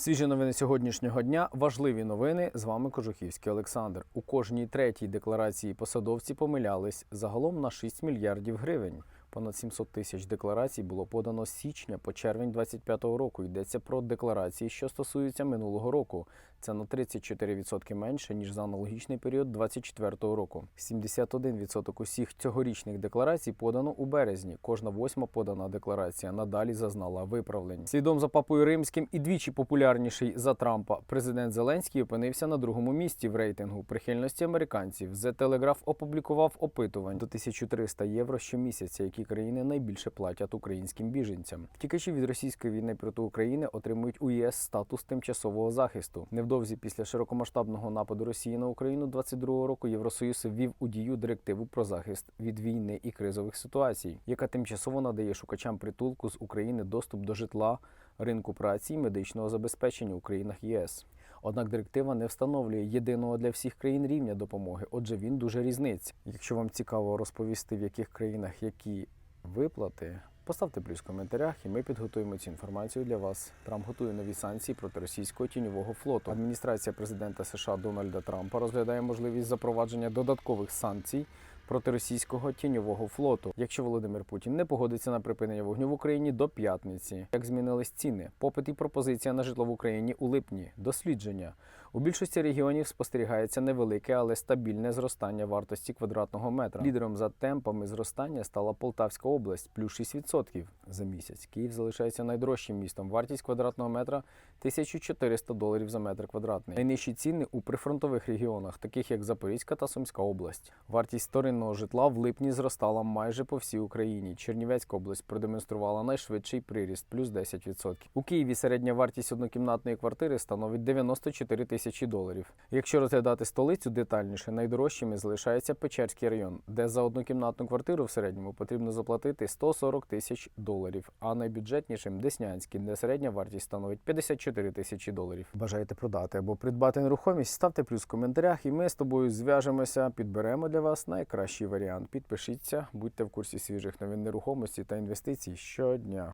Свіжі новини сьогоднішнього дня. Важливі новини. З вами Кожухівський Олександр. У кожній третій декларації посадовці помилялись загалом на 6 мільярдів гривень. Понад 700 тисяч декларацій було подано з січня по червень 2025 року. Йдеться про декларації, що стосуються минулого року. Це на 34% менше ніж за аналогічний період 2024 року. 71% усіх цьогорічних декларацій подано у березні. Кожна восьма подана декларація надалі зазнала виправлень. Слідом за папою римським і двічі популярніший за Трампа. Президент Зеленський опинився на другому місці в рейтингу прихильності американців. The Telegraph опублікував опитувань до 1300 євро щомісяця, які країни найбільше платять українським біженцям. Втікачі від російської війни проти України отримують у ЄС статус тимчасового захисту. Невдовзі після широкомасштабного нападу Росії на Україну 22 року Євросоюз ввів у дію директиву про захист від війни і кризових ситуацій, яка тимчасово надає шукачам притулку з України доступ до житла, ринку праці і медичного забезпечення у країнах ЄС. Однак директива не встановлює єдиного для всіх країн рівня допомоги, отже, він дуже різниць. Якщо вам цікаво розповісти, в яких країнах які виплати, поставте плюс в коментарях, і ми підготуємо цю інформацію для вас. Трамп готує нові санкції проти російського тіньового флоту. Адміністрація президента США Дональда Трампа розглядає можливість запровадження додаткових санкцій проти російського тіньового флоту, якщо Володимир Путін не погодиться на припинення вогню в Україні до п'ятниці. Як змінились ціни? Попит і пропозиція на житло в Україні у липні. Дослідження у більшості регіонів спостерігається невелике, але стабільне зростання вартості квадратного метра. Лідером за темпами зростання стала Полтавська область, плюс 6% за місяць. Київ залишається найдорожчим містом. Вартість квадратного метра 1400 доларів за метр квадратний. Найнижчі ціни у прифронтових регіонах, таких як Запорізька та Сумська область. Вартість вторинного житла в липні зростала майже по всій Україні. Чернівецька область продемонструвала найшвидший приріст, плюс 10%. У Києві середня вартість однокімнатної квартири становить 94 тисячі доларів. Якщо розглядати столицю детальніше, найдорожчими залишається Печерський район, де за однокімнатну квартиру в середньому потрібно заплатити 140 тисяч доларів, а найбюджетнішим Деснянський, де середня вартість становить 54 тисячі доларів. Бажаєте продати або придбати нерухомість? Ставте плюс в коментарях, і ми з тобою зв'яжемося, підберемо для вас найкращий варіант. Підпишіться, будьте в курсі свіжих новин нерухомості та інвестицій щодня.